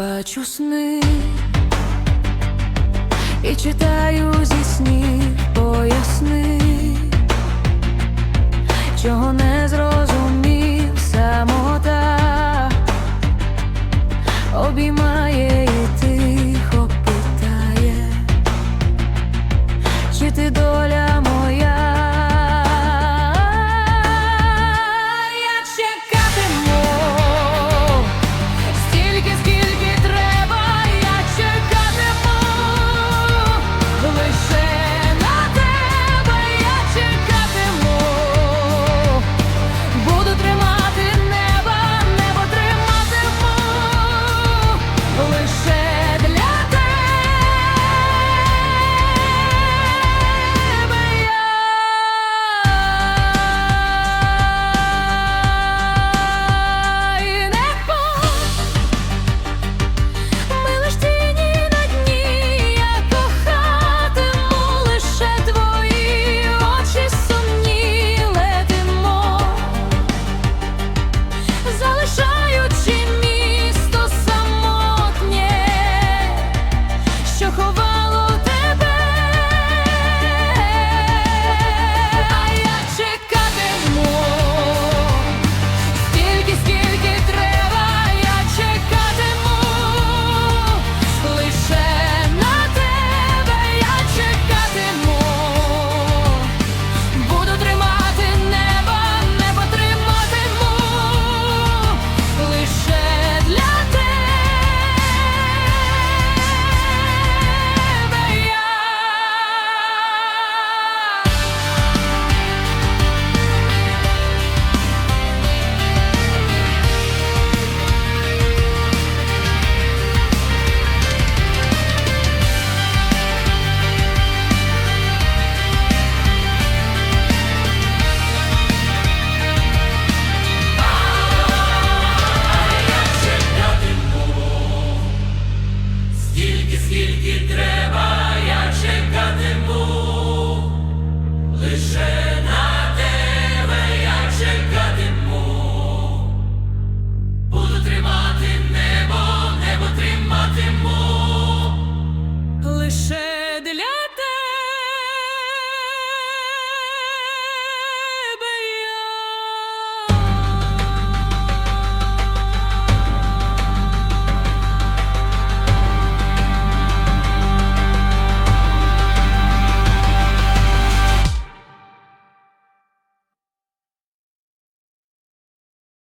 бачу сни і читаю зі снів поясни, чого не.